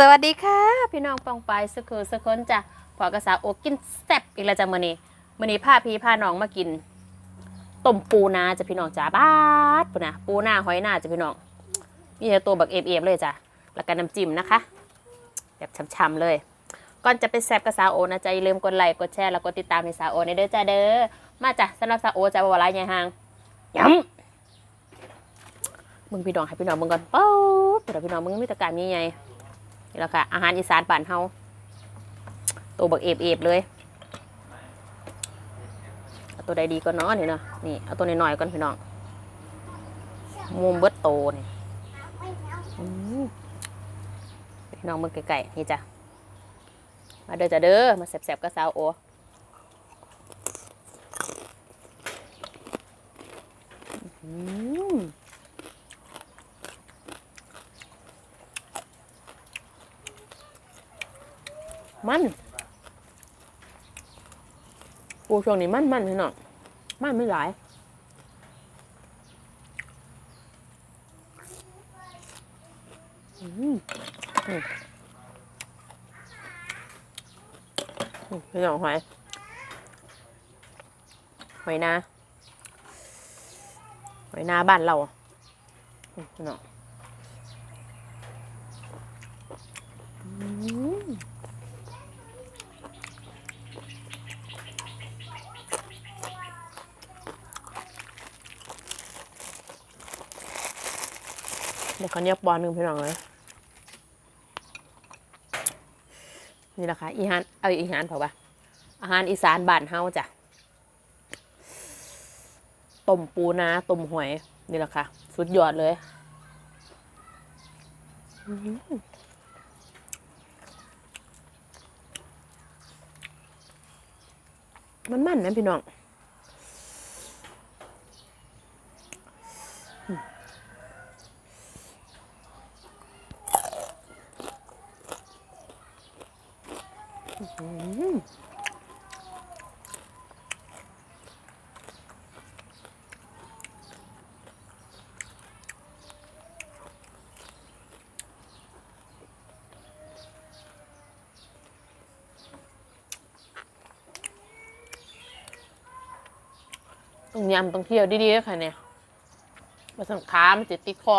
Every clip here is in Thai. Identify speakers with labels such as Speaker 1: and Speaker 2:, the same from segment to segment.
Speaker 1: สวัสดีค่ะ พี่น้องปองไปสกุลสกุลจ้ะพอกระสาวโอกินแซ่บอีกแล้วจ้ะมื้อนี้มื้อนี้พาพี่พาน้องมากินต้มปูนาจ้ะพี่น้องจ้าบ้าดปูนะปูนาหอยนาจ้ะพี่น้องนี่จะตัวบักเอฟเอฟเลยจ้ะแล้วก็น้ำจิ้มนะคะ แบบช่ำๆเลยก่อนจะไปแซ่บกระสาวโอนะจ๊ะอย่าลืมกดไลค์กดแชร์แล้วกดติดตามให้สาวโอในเด้อจ้าเด้อมาจ้ะสำหรับสาวโอจ้ะบ่ว่าหลายหางย้ำมึงพี่น้องให้พี่น้องมึงก่อนป๊บเดี๋ยวพี่น้องมึงมีตะการใหญ่ๆ นี่แหละค่ะ อาหารอีสานบ้านเฮาตัวบักเอฟเอฟเลยเอาตัวใดดีก็เนาะนี่เนาะนี่เอาตัวน้อยๆก่อนพี่น้องมุมเบิดโตนี่พี่น้องมึงไก่ๆนี่จ้ะมาเด้อจ้ะเด้อมาแซบๆกับสาวโออืม มันปูช่วงนี้มันมันพี่น้องมันไม่หลายอืมอืมอืมพี่น้องหอยหอยนาหอยนาบ้านเราอืมพี่น้องอื มเดี๋ยวเขาเนียบอลหนึ่งพี่น้องเลยนี่แหละค่ะอีหานเอาอีหานเผาปะอาหารอีสานบ้านเฮาจ้ะต้มปูนาต้มหอยนี่แหละค่ะ สุดยอดเลยมันมันนะพี่น้อง ต้องยำต้องเที่ยวดีๆด้วยค่ะเนี่ยมาสังขามันจะติดคอ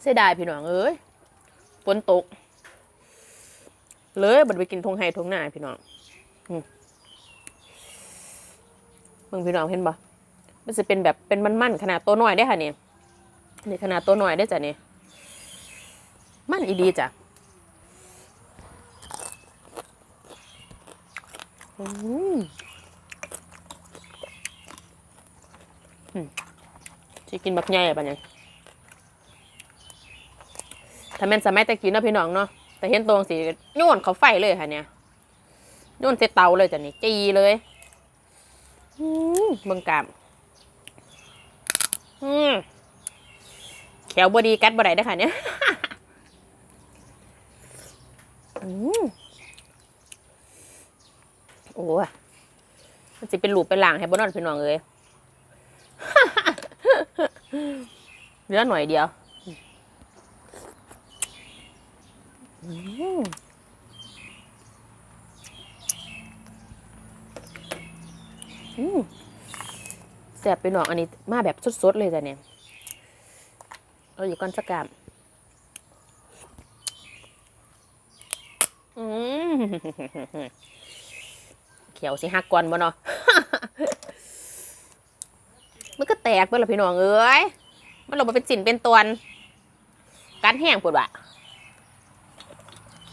Speaker 1: เสียดายพี่น้องเอ้ยฝนตก เลยบัดไปกินทงไห้ทงหน้าพี่น้องมึงพี่น้องเห็นปะมันจะเป็นแบบเป็นมัน ๆ ขนาดตัวน้อยได้ค่ะเนี่ยนี่ขนาดตัวน้อยได้จ้ะเนี่ยมันอีดีจ้ะ อืมอืม สิกินบักใหญ่ปะเนี่ยถ้าแม่นสมัยแต่กี้เนาะพี่น้องเนาะแต่เห็นตรงสีโยนเขาไฟเลยค่ะเนี่ยโยนเสเตาเลยจ้ะนี่จีเลยเบิ่งกามอืมแขวบดีกัดบ่ได้ได้ค่ะเนี่ย อืม โอ้ยมันจะเป็นหลูปเป็นหลางให้บนนอนพี่น้องเลยเหลือหน่อยเดียวอืมแสบไปหนองอันนี้มาแบบสดๆเลยจ้ะเนี่ยเอาอยู่ก้อนสักกามอืม ขียวสิหักก่อนบ่เนาะมันก็แตกเบิ่ละพี่น้องเอ้ยมันลงมาเป็นสินเป็นตวนการแห้งปวดวะ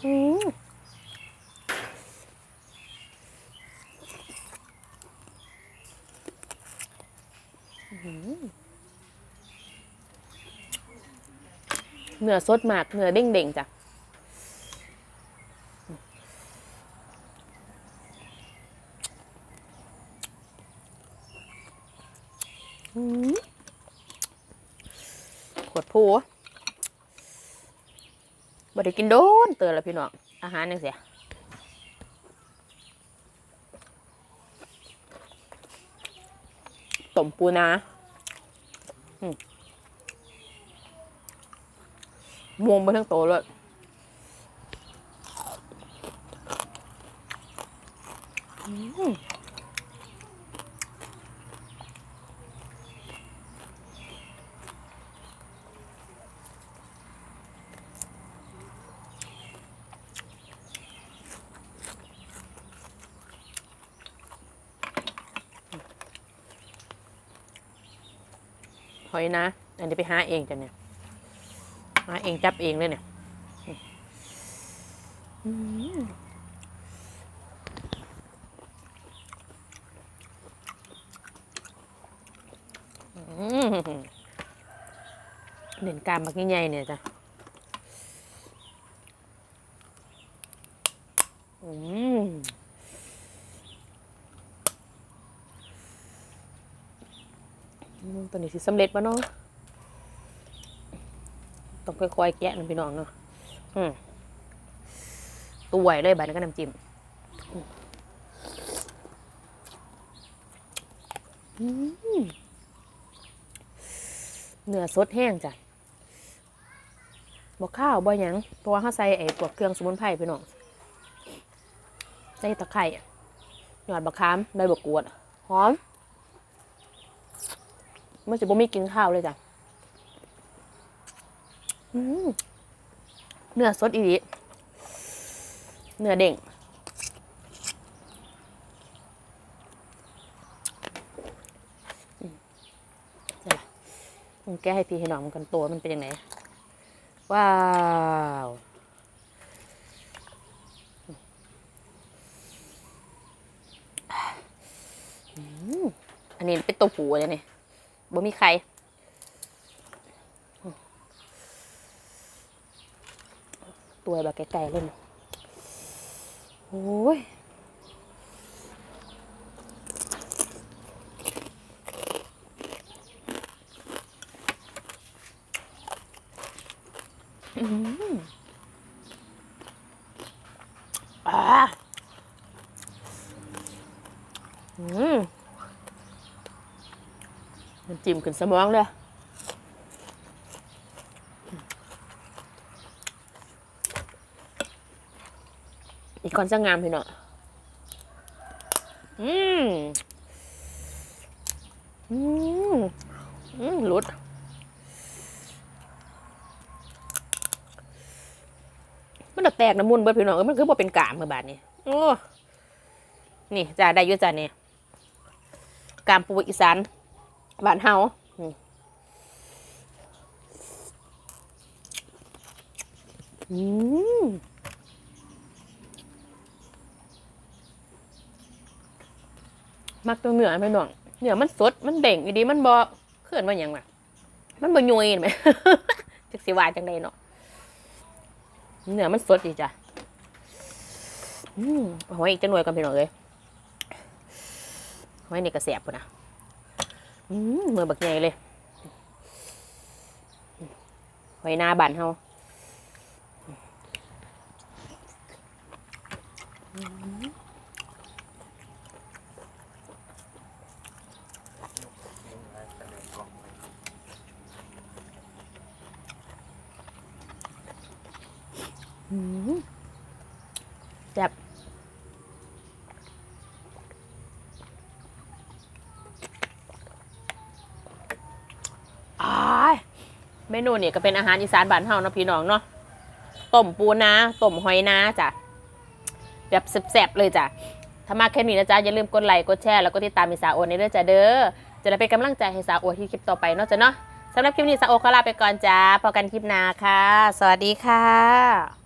Speaker 1: อืมอื้อหือเนื้อสดมากเนื้อเด้งๆจ้ะ ขวดผูบ่ได้กินโดนเตือนแล้วพี่น้อง อาหารยังเสียต้มปูนาอืมมวงไปทั้งโตเลยอืม หอยนะ อันนี้ไปหาเองจ้ะเนี่ย หาเองจับเองเลยเนี่ยอืมเด่นกามบักใหญ่ๆเนี่ยจ้ะอืม ตัวนี้สิสำเร็จปะเนาะต้องค่อยๆแกะนะพี่น้องเนาะอืมตัวใหญ่เลยบาดนี้ก็น้ำจิ้มเนื้อสดแห้งจ้ะบอกข้าวบ่หยังเพราะว่าเขาใส่ไอ้พวกเครื่องสมุนไพรพี่น้องใส่ตะไคร้หยอดบักขามใบบักกวด หอม มันจะบ่มีกินข้าวเลยจ้ะเนื้อสดอีดีเนื้อเด้งมใช่ละมึงแก้ให้พี่ให้น้องมันกันตัวมันเป็นยังไงว้าวอันนี้เป็นตัวผูเลยนี่ บ่มีใครตัวแบบไกลๆเลยโอ้ยอืมอ่าอืมมัน จิ้มขึ้นสมองเลยอีกคนจะงามพี่เนาะอืม อืม อืมหลุดมันแตกน้ำมุนเบิดพี่น้องเอ้ยมันคือบ่เป็นกามเมื่อบาดนี้โอ้นี่จ้าได้ยุ่จ้าเนี่ยกามปูอีสาน บ้านเฮาอืมมักตัวเนื้อไหมน้องเนื้อมันสด มันเด่งดีมันบ่เคลื่อนว่าหยังวะมันบ่ยุยนไหมจักสิว่าจังไดเนาะเนื้อมันสดดีจ้ะอืมเอาไว้อีกจังหน่วยก่อนพี่น้องเลยเอาไว้นี่ก็แสบพุ่นนะ อืมมือบักใหญ่เลยไว้หน้าบ้านเฮาอืมแซ่บอ้ายเม นูนี่ก็เป็นอาหารอีสานบ้านเฮาเนาะพี่น้องเนาะต้มปูนาต้มหอยนาจ้ะแบบแซ่บๆเลยจ้ะถ้ามาแค่นี้นะจ๊ะอย่าลืมกดไลค์กดแชร์แล้วก็ติดตามมีสาโอในเรื่องจ้ะเด้อจะได้เป็นกำลังใจให้สาโอที่คลิปต่อไปเนาะจ้ะเนาะสำหรับคลิปนี้สาโอขอลาไปก่อนจ้าพอกันคลิปหน้าค่ะ สวัสดีค่ะ